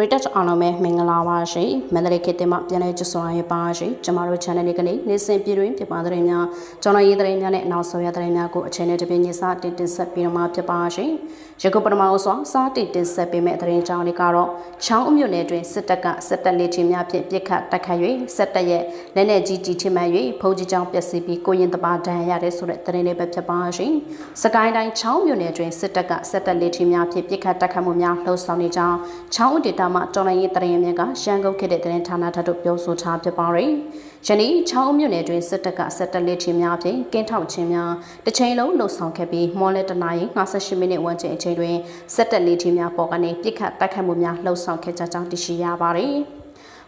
ရိတက်အားလုံးပဲမင်္ဂလာပါရှင်မန္တလေးခေတ်တင်မှပြန်လည်ကြဆိုရပါရှင်ကျမတို့ channel လေးကနေနေ့စဉ်ပြည်တွင်းပြပသတင်းများကျွန်တော်ရေးသတင်းများနဲ့နောက်ဆုံးရသတင်းများကိုအချိန်နဲ့တပြည့်ညစတင်တင်ဆက်ပြီးတော့မှဖြစ်ပါရှင်ယခုပထမအဆုံးစာတင်တင်ဆက်ပေးမယ့်သတင်းကြောင်းလေးကတော့ချောင်းအမြို့နယ်တွင်စစ်တပ်ကစစ်တပ်လေးချင်းများဖြင့်ပြစ်ခတ်တိုက်ခတ်၍စစ်တပ်ရဲ့လက်နက်ကြီးကြီးထိမှန်၍ဖုန်ကြီးကြောင်ပျက်စီးပြီးကိုရင်တပါဒဏ်ရတဲ့ဆိုတဲ့သတင်းလေးပဲဖြစ်ပါရှင်စကိုင်းတိုင်းချောင်းမြို့နယ်တွင်စစ်တပ်ကစစ်တပ်လေးချင်းများဖြင့်ပြစ်ခတ်တိုက်ခတ်မှုများလှုံ့ဆော်နေကြောင်းချောင်းဒေတာမှတော်လိုင်းရေးတရင်မြက်ကရှမ်းကုတ်ခေတ်တဲ့သတင်းဌာနထပ်တို့ပြောဆိုထားဖြစ်ပါတယ်။ယနေ့ချောင်းမြို့နယ်တွင်စစ်တပ်ကစစ်တပ်လေးချင်းများဖြင့်ကင်းထောက်ခြင်းများတစ်ချိန်လုံးလှုပ်ဆောင်ခဲ့ပြီးမော်လက်တနာရီ58မိနစ်ဝန်းကျင်အချိန်တွင်စစ်တပ်လေးချင်းများပေါ်ကနေပြစ်ခတ်တိုက်ခတ်မှုများလှုပ်ဆောင်ခဲ့ကြကြောင်းသိရှိရပါတယ်။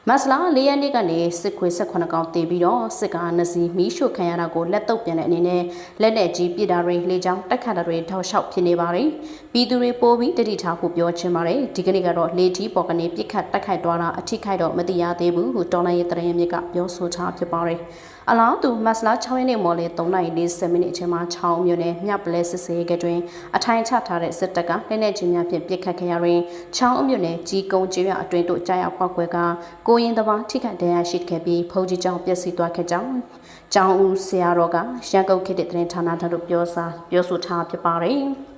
မတ်လ၄ရက်နေ့ကနေစစ်ခွေ18ကောင်တည်ပြီးတော့စစ်ကားနှစ်စီးမီးရှို့ခံရတာကိုလက်တုပ်ပြန်တဲ့အနေနဲ့လက်နဲ့ကြီးပြည်တာတွေလေကြောင်းတက်ခတ်တာတွေထောက်လျှောက်ဖြစ်နေပါတယ်။ပြည်သူတွေပိုးပြီးတတိထားဖို့ပြောချင်ပါတယ်။ဒီကနေ့ကတော့လေကြီးပေါ်ကနေပြစ်ခတ်တက်ခိုက်သွားတာအထိခိုက်တော့မသိရသေးဘူးဟုတော်လိုင်းရဲ့တရင်မြစ်ကပြောဆိုထားဖြစ်ပါတယ်။အလားတူမတ်လ6ရက်နေ့မော်လေ3:40မိနစ်အချိန်မှာ6မြို့နယ်မြပလဲစစ်စေးကတွင်အထိုင်ချထားတဲ့စစ်တပ်ကလက်နက်ကြီးများဖြင့်ပစ်ခတ်ခဲ့ရတွင်6အမြို့နယ်ကြီးကုန်းကျေးရွာအတွင်းတို့ကြားရောက်ပောက်ကွဲကကိုရင်တပါထိခိုက်ဒဏ်ရာရှိခဲ့ပြီးဖုန်ကြီးကျောင်းပျက်စီးသွားခဲ့ကြောင်းကျောင်းဦးဆရာတော်ကရန်ကုန်ခေတ်တဲ့သတင်းဌာနတို့ပြောစာပြောဆိုထားဖြစ်ပါတယ်။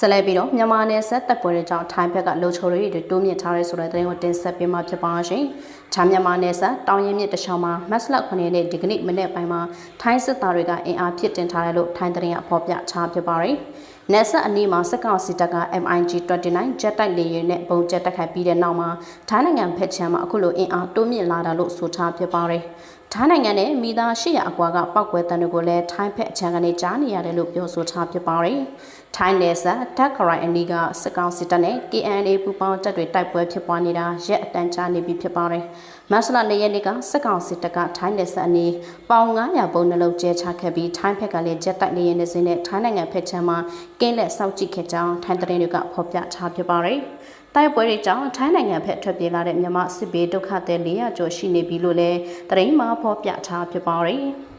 ဆက်လက်ပြီးတော့မြန်မာနယ်စပ်တပ်ပွဲတွေကြောင့်ထိုင်းဘက်ကလုံခြုံရေးတွေတိုးမြင့်ထားရဲဆိုတဲ့သတင်းကိုတင်ဆက်ပေးမှာဖြစ်ပါရှင်။ချာမြန်မာနယ်စပ်တောင်ရင်မြစ်တခြားမှာမတ်လ9ရက်နေ့ဒီကနေ့မနေ့ပိုင်းမှာထိုင်းစစ်သားတွေကအင်အားဖြစ်တင်ထားတယ်လို့ထိုင်းသတင်းကဖော်ပြချဖြစ်ပါရယ်။နယ်ဆက်အနီးမှာစက်ကောင်စီတပ်က MiG29 ဂျက်တိုက်လေယာဉ်နဲ့ပုံကျက်တိုက်ခိုက်ပြီးတဲ့နောက်မှာထိုင်းနိုင်ငံဖက်ချမ်းမှာအခုလိုအင်အားတိုးမြင့်လာတာလို့ဆိုထားဖြစ်ပါတယ်။ထိုင်းနိုင်ငံနဲ့မိသား800အကွာကပောက်ကွဲတန်တွေကိုလည်းထိုင်းဖက်အချမ်းကနေကြားနေရတယ်လို့ပြောဆိုထားဖြစ်ပါတယ်။ ထိုင်းနယ်စပ်တက်ခရိုင်အနီးကစစ်ကောင်စစ်တပ်နဲ့ KNA ပူးပေါင်းတပ်တွေတိုက်ပွဲဖြစ်ပွားနေတာရက်အတန်ကြာနေပြီဖြစ်ပါတယ်။မတ်လ၄ရက်နေ့ကစစ်ကောင်စစ်တပ်ကထိုင်းနယ်စပ်အနီးပေါင်900ဘုံနှလုံးကျဲချခဲ့ပြီးထိုင်းဘက်ကလည်းဂျက်တိုက်လေယာဉ်နဲ့စင်းနဲ့ထိုင်းနိုင်ငံဖက်ချမ်းမှာကင်းလက်စောက်ကြည့်ခဲ့ကြောင်းထိုင်းသတင်းတွေကဖော်ပြထားဖြစ်ပါတယ်။တိုက်ပွဲတွေကြောင့်ထိုင်းနိုင်ငံဖက်ထွက်ပြေးလာတဲ့မြန်မာစစ်ဘေးဒုက္ခသည်400ကျော်ရှိနေပြီလို့လည်းသတင်းမှာဖော်ပြထားဖြစ်ပါတယ်။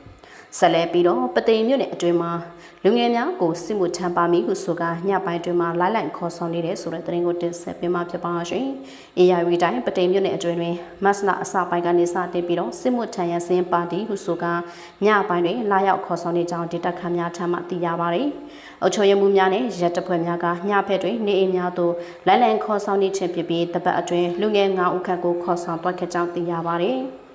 ဆက်လက်ပြီးတော့ပသိမ်မြို့နယ်အတွင်းမှာလူငယ်များကိုစစ်မှုထမ်းပါမိဟုဆိုကညပိုင်းတွင်မှာလိုက်လိုက်ခေါ်ဆောင်နေတဲ့ဆိုတဲ့သတင်းကိုတင်ဆက်ပေးမှာဖြစ်ပါရှင်။ ARV တိုင်းပသိမ်မြို့နယ်အတွင်းတွင်မတ်လအစပိုင်းကနေစတင်ပြီးတော့စစ်မှုထမ်းရစင်းပါတီဟုဆိုကညပိုင်းတွင်လာရောက်ခေါ်ဆောင်နေကြောင်းဒေတာခန်များထံမှသိရပါတယ်။အုပ်ချုပ်ရေးမှုများနဲ့ရဲတပ်ဖွဲ့များကညဖက်တွင်နေအိမ်များသို့လိုက်လိုက်ခေါ်ဆောင်နေခြင်းဖြစ်ပြီးတပတ်အတွင်းလူငယ်9ဦးခန့်ကိုခေါ်ဆောင်သွားခဲ့ကြောင်းသိရပါတယ်။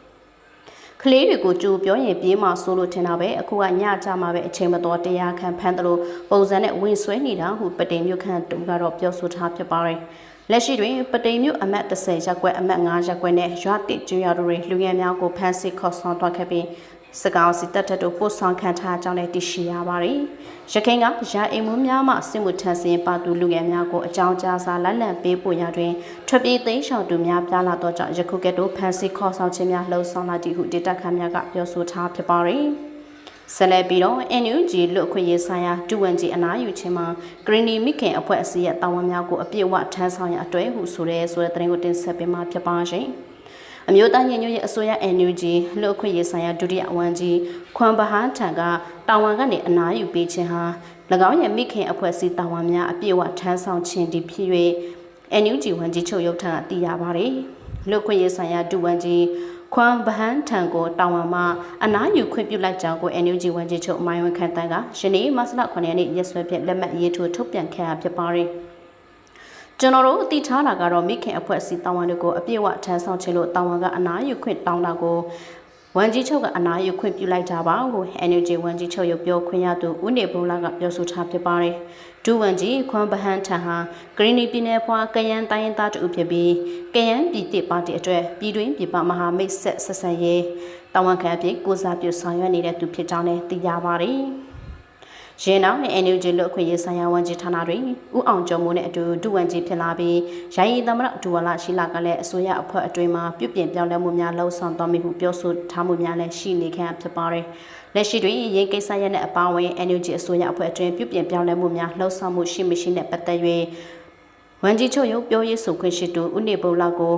ကလေးတွေကိုကြိုပြောရင်ပြေးမှဆိုလို့ထင်တာပဲအခုကညကြမှာပဲအချိန်မတော်တရားခံဖမ်းတယ်လို့ပုံစံနဲ့ဝင်ဆွဲနေတာဟုပတိန်မြို့ခန့်တူကတော့ပြောဆိုထားဖြစ်ပါတယ်လက်ရှိတွင်ပတိန်မြို့အမတ်30ရပ်ကွက်အမတ်5ရပ်ကွက်နဲ့ရွာတိကျွော်တို့လူငယ်များကိုဖမ်းဆီးခေါ်ဆောင်သွားခဲ့ပြီး စကောင်းစီတက်တက်တို့ပို့ဆောင်ခံထားကြောင်းလည်းသိရှိရပါတယ်။ရခိုင်ကရာအိမ်မှုများမှစစ်မှုထမ်းစင်ပါသူလူငယ်များကိုအကြောင်းကြားစာလက်လံပေးပို့ရတွင်ထွက်ပြေးသိမ်းရှောင်သူများပြားလာတော့ကြောင့်ယခုကဲ့သို့ဖမ်းဆီးခေါ်ဆောင်ခြင်းများလှုံ့ဆော်လာသည်ဟုဒေတာခန်များကပြောဆိုထားဖြစ်ပါတယ်။ဆက်လက်ပြီးတော့ NUG လွတ်ခွင့်ရေးဆိုင်ရာဒူဝန်ကြီးအနားယူခြင်းမှာဂရင်းနီမိခင်အဖွဲ့အစည်းရဲ့တာဝန်များကိုအပြည့်အဝထမ်းဆောင်ရအတွဲဟုဆိုရဲဆိုတဲ့သတင်းကိုတင်ဆက်ပေးမှာဖြစ်ပါရှင်။ အမျိုးသားညီညွတ်ရေးအစိုးရ NUG လူ့အခွင့်အရေးဆိုင်ရာဒုတိယအဝန်ကြီးခွန်ဘဟာထံကတာဝန်ကနေအနားယူပေးခြင်းဟာ၎င်းရဲ့မိခင်အဖွဲ့အစည်းတာဝန်များအပြည့်အဝထမ်းဆောင်ခြင်းတည်ဖြစ်၍ NUG ဝန်ကြီးချုပ်ရုပ်ထံကသိရပါတယ်။လူ့အခွင့်အရေးဆိုင်ရာဒုဝန်ကြီးခွန်ဗဟန်ထံကိုတာဝန်မှအနားယူခွင့်ပြုလိုက်ကြောင်းကို NUG ဝန်ကြီးချုပ်မိုင်းဝင်းခန့်တန်းကယနေ့မတ်လ9ရက်နေ့ရက်စွဲဖြင့်လက်မှတ်ရေးထိုးထုတ်ပြန်ခဲ့တာဖြစ်ပါတယ်။ ကျွန်တော်တို့အတိထားတာကတော့မိခင်အဖွဲ့အစည်းတာဝန်တွေကိုအပြည့်အဝထမ်းဆောင်ခြင်းလို့တာဝန်ကအနားယူခွင့်တောင်းတာကိုဝန်ကြီးချုပ်ကအနားယူခွင့်ပြုလိုက်တာပါကို NUG ဝန်ကြီးချုပ်ရုပ်ပြောခွင့်ရသူဦးနေဘုံလာကပြောဆိုထားဖြစ်ပါတယ်။ဒူဝန်ကြီးခွန်ဗဟန်ထံဟာဂရင်းနီပြည်နယ်ဖွာကယန်တိုင်းရင်းသားတူဖြစ်ပြီးကယန်ပြည်တစ်ပါတီအတွက်ပြည်တွင်းပြည်ပမဟာမိတ်ဆက်ဆက်ဆံရေးတာဝန်ခံအဖြစ်ကိုစားပြုဆောင်ရွက်နေတဲ့သူဖြစ်ကြောင်းလည်းသိရပါတယ်။ ရင်းနောက်နဲ့ NUG လို့အခွင့်အရေးဆိုင်ရာဝန်ကြီးဌာနတွေဥအောင်ကျော်မိုးနဲ့အတူဒုဝန်ကြီးဖြစ်လာပြီးရိုင်းရီသမရဒူဝလာရှိလာကလည်းအစိုးရအဖွဲ့အတွင်းမှာပြုပြင်ပြောင်းလဲမှုများလှုံ့ဆော်သွားမိဟုပြောဆိုထားမှုများလည်းရှိနေခံဖြစ်ပါတယ်။လက်ရှိတွင်ရေးကိစ္စရပ်နဲ့အပါအဝင် NUG အစိုးရအဖွဲ့အတွင်းပြုပြင်ပြောင်းလဲမှုများလှုံ့ဆော်မှုရှိမရှိနဲ့ပတ်သက်၍ဝန်ကြီးချုပ်ရုပ်ပြောရေးဆိုခွင့်ရှိသူဦးနေပုံလာကို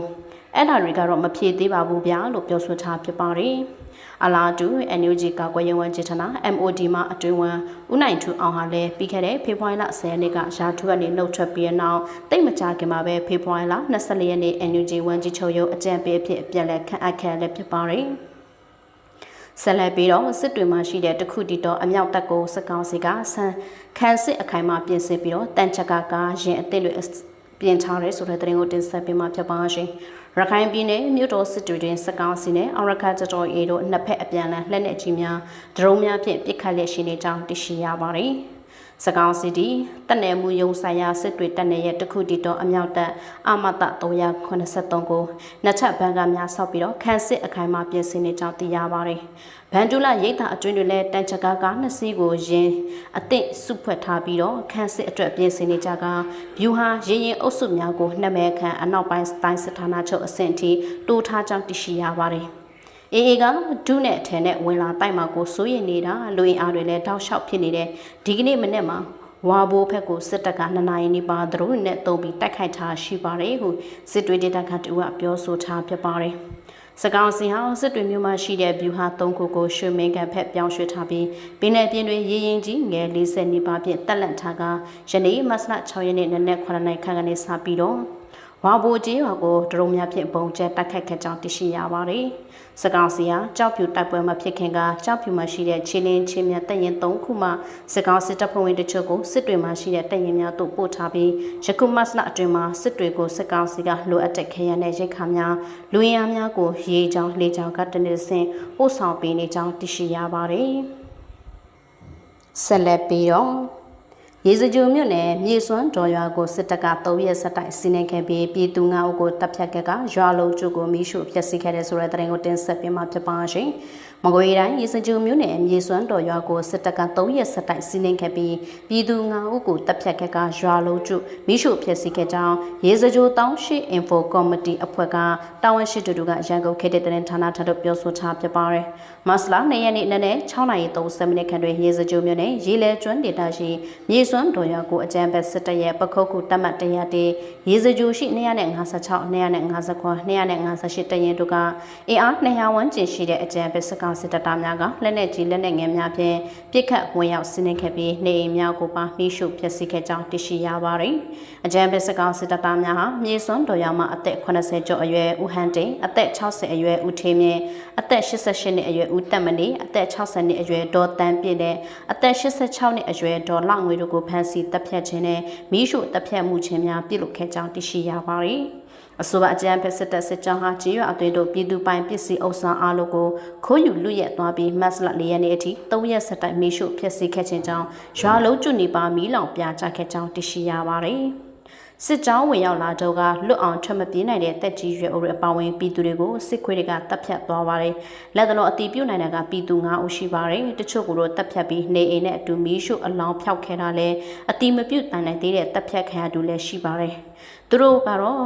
အဲ့ဒါတွေကတော့မဖြေသေးပါဘူးဗျာလို့ပြောဆိုထားဖြစ်ပါတယ်။အလားတူ NUG ကာကွယ်ရေးဝန်ကြီးဌာန MOD မှအတွင်းဝန်ဦးနိုင်ထူအောင်ဟာလည်းပြီးခဲ့တဲ့ဖေဖော်ဝါရီလ10ရက်နေ့ကရာထူးကနေနှုတ်ထွက်ပြီးတဲ့နောက်တိတ်မကြခင်မှာပဲဖေဖော်ဝါရီလ24ရက်နေ့ NUG ဝန်ကြီးချုပ်ရုံးအကြံပေးအဖြစ်ပြန်လည်ခန့်အပ်ခဲ့လည်းဖြစ်ပါတယ်။ဆက်လက်ပြီးတော့စစ်တွေမှာရှိတဲ့တခုတီတော်အမြောက်တပ်ကိုစစ်ကောင်စီကဆန်ခန်းစစ်အခိုင်အမာပြင်ဆင်ပြီးတော့တန်ချက်ကကရင်အသစ်တွေ ပြင်ထားရဲဆိုတဲ့သတင်းကိုတင်ဆက်ပေးမှာဖြစ်ပါရှင်။ရခိုင်ပြည်နယ်မြို့တော်စစ်တွေတွင်စစ်ကောင်စီနဲ့အော်ရခါတတော်အေတို့နှစ်ဖက်အပြန်အလှန်လက်နက်ကြီးများဒရုန်းများဖြင့်ပစ်ခတ်လက်ရှိနေကြောင်းသိရှိရပါတယ်။ စကောင်းစီတီတက်နယ်မှုယုံဆိုင်ရာစစ်တွေတက်နယ်ရဲ့တခုတီတော်အမြောက်တပ်အမတ383ကိုနှစ်ချက်ဘန်ကများဆောက်ပြီးတော့ခန်းစစ်အခိုင်အမာပြင်ဆင်နေကြောင်းသိရပါတယ်။ဗန်ဒူလာရိတ်တာအတွင်းတွေလည်းတန်ချကာကနှစ်စီးကိုရင်အသင့်စုဖွဲ့ထားပြီးတော့ခန်းစစ်အတွက်ပြင်ဆင်နေကြကဗျူဟာရင်ရင်အုပ်စုများကိုနှက်မဲခန့်အနောက်ပိုင်းတိုင်းစစ်ဌာနချုပ်အဆင့်ထိတိုးထားကြောင်းသိရှိရပါတယ်။ အေအေကဒုနဲ့အထယ်နဲ့ဝင်လာတိုက်မှာကိုစိုးရိမ်နေတာလူအင်အားတွေလည်းတောက်လျှောက်ဖြစ်နေတဲ့ဒီကနေ့မနေ့မှာဝါဘိုးဖက်ကိုစစ်တပ်ကနှစ်နာရီနေပါသူတို့နဲ့တုံးပြီးတိုက်ခိုက်ထားရှိပါတယ်ဟုစစ်တွေဒေတာခတ်တူကပြောဆိုထားဖြစ်ပါတယ်။စကောင်းစင်ဟောင်းစစ်တွေမြို့မှာရှိတဲ့ဗျူဟာ၃ခုကိုရွှေမင်းကန်ဖက်ပြောင်းရွှေ့ထားပြီးပင်နယ်ပြင်းတွင်ရေရင်ကြီးငယ်40နီးပါးဖြင့်တက်လက်ထားကယနေ့မတ်လ6ရက်နေ့နနက်9နာရီခန့်ကနေစပြီးတော့ ဝါဘိုကျေးရွာကိုဒရုံများဖြင့်ပုံကျဲတိုက်ခတ်ခဲ့ကြောင်းသိရှိရပါတယ်။စကောင်စီဟာကြောက်ဖြူတိုက်ပွဲမှာဖြစ်ခင်ကကြောက်ဖြူမှာရှိတဲ့ချင်းလင်းချင်းမြတ်တပ်ရင်၃ခုမှစကောင်စစ်တပ်ဖွဲ့ဝင်တချို့ကိုစစ်တွေမှာရှိတဲ့တပ်ရင်များတို့ပို့ထားပြီးယခုမတ်လအတွင်းမှာစစ်တွေကိုစကောင်စီကလိုအပ်တဲ့ခရမ်းတဲ့ရိတ်ခါများလူရင်းအားများကိုရေချောင်းလေချောင်းကတနေ့စဉ်ပို့ဆောင်ပေးနေကြောင်းသိရှိရပါတယ်။ဆက်လက်ပြီးတော့ ရေစကြိုမြို့နယ်မြေစွန်းဒေါ်ရွာကိုစစ်တပ်က၃ရက်ဆက်တိုက်စီးနှင်းခဲ့ပြီးပြည်သူ၅ဦးကိုတပ်ဖြတ်ခဲ့ကရွာလုံးကျုပ်ကိုမိရှုဖျက်ဆီးခဲ့တဲ့ဆိုတဲ့သတင်းကိုတင်ဆက်ပေးမှာဖြစ်ပါရှင်။ မကွေးတိုင်းရေစကြိုမြို့နယ်မြေစွန်းတော်ရွာကိုစစ်တပ်က၃ရက်ဆက်တိုက်စီးနှင်းခဲ့ပြီးပြည်သူ၅ဦးကိုတပ်ဖြတ်ခဲ့ကရွာလုံးကျုပ်မိရှုဖျက်ဆီးခဲ့ကြောင်းရေစကြိုတောင်းရှိ info committee အဖွဲ့ကတာဝန်ရှိသူတို့ကရန်ကုန်ခေတ်တဲ့သတင်းဌာနထပ်တော့ပြောဆိုထားဖြစ်ပါတယ်။မတ်လ၂ရက်နေ့နနက်6:30မိနစ်ခန့်တွင်ရေစကြိုမြို့နယ်ရေလဲကျွန်းဒေသရှိမြေစွန်းတော်ရွာကိုအကြမ်းဖက်စစ်တပ်ရဲ့ပခုတ်ကူတပ်မတ်တရားတေးရေစကြိုရှိ256 259 258တရင်တို့ကအင်အား200ဝန်းကျင်ရှိတဲ့အကြမ်းဖက်စစ်ကောင်စစ်တပ်သားများကလက်နက်ကြီးလက်နက်ငယ်များဖြင့်ပစ်ခတ်ဝင်ရောက်ဆင်းနှင်ခဲ့ပြီးနေအိမ်များကိုပါမိရှုဖျက်ဆီးခဲ့ကြောင်းသိရှိရပါတယ်။ အကြမ်းဖက်စစ်ကောင်စစ်တပ်သားများဟာမြေစွန်းတော်ရောက်မှအသက်80ကျော်အရွယ်ဦးဟန်တိန်အသက်60အရွယ်ဦးထေးမြင့်အသက်88နှစ်အရွယ်ဦးတက်မနေအသက်60နှစ်အရွယ်ဒေါ်တန်းပြည့်နဲ့အသက်86နှစ်အရွယ်ဒေါ်လောက်ငွေတို့ကိုဖမ်းဆီးတပ်ဖြတ်ခြင်းနဲ့မိရှုတပ်ဖြတ်မှုခြင်းများပြုလုပ်ခဲ့ကြောင်းသိရှိရပါတယ်။အဆိုပါအကြံဖက်စစ်တပ်စစ်ကြောင်းဟာကြေးရွာအသွင်တို့ပြည်သူပိုင်ပစ္စည်းအုပ်ဆောင်အားလုံးကိုခိုးယူလူရက်သွားပြီးမတ်လ၄ရက်နေ့အထိ၃ရက်ဆက်တိုက်မိရှုဖျက်ဆီးခဲ့ခြင်းကြောင့်ရွာလုံးကျွနေပါမီးလောင်ပြချခဲ့ကြောင်းသိရှိရပါတယ်။ စစ်ကြောင်းဝင်ရောက်လာတော့ကလွတ်အောင်ထွက်မပြေးနိုင်တဲ့တက်ကြီးရွယ်အိုတွေအပါဝင်ပြည်သူတွေကိုစစ်ခွေးတွေကတပ်ဖြတ်သွားပါတယ်။လက်တော်အတီးပြုတ်နိုင်တဲ့ကပြည်သူ9ဦးရှိပါတယ်။တချို့ကတော့တပ်ဖြတ်ပြီးနေအိမ်နဲ့အတူမီးရှို့အလောင်းဖျောက်ခဲတာလဲအတီးမပြုတ်နိုင်သေးတဲ့တပ်ဖြတ်ခံရသူလည်းရှိပါတယ်။သူတို့ကတော့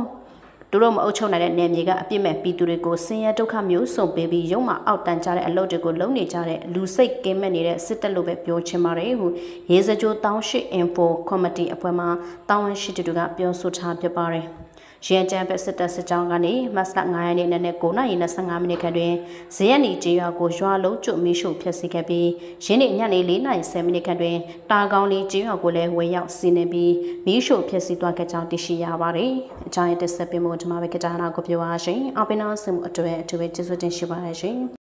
သူတို့မအုပ်ချုပ်နိုင်တဲ့နယ်မြေကအပြစ်မဲ့ပြည်သူတွေကိုဆင်းရဲဒုက္ခမျိုးစုံပေးပြီးရုံမှအောက်တန်းကြတဲ့အလုပ်တွေကိုလုပ်နေကြတဲ့လူစိတ်ကင်းမဲ့နေတဲ့စစ်တပ်လို့ပဲပြောချင်ပါတယ်ဟုရေစကြိုတောင်းရှိ info committee အဖွဲ့မှတာဝန်ရှိသူတွေကပြောဆိုထားပြပါတယ်။ ရန်ကျန်းဘက်စစ်တပ်စစ်ကြောင်းကနေမတ်လ9ရက်နေ့နနက်9:25မိနစ်ခန့်တွင်ဇရက်နီကျေးရွာကိုရွာလုံးကျွတ်မီးရှို့ဖျက်ဆီးခဲ့ပြီးရင်းနေ့ညနေ4:10မိနစ်ခန့်တွင်တာကောင်းလေးကျေးရွာကိုလည်းဝင်ရောက်စီးနှင်ပြီးမီးရှို့ဖျက်ဆီးသွားခဲ့ကြောင်းသိရှိရပါတယ်။အကြောင်းရတဲ့ဆက်ပြမှုဒီမှာပဲကြတာနာကိုပြောပါရှင်။အပိနာစမှုအတွေ့အထူးပဲကျေးဇူးတင်ရှိပါတယ်ရှင်။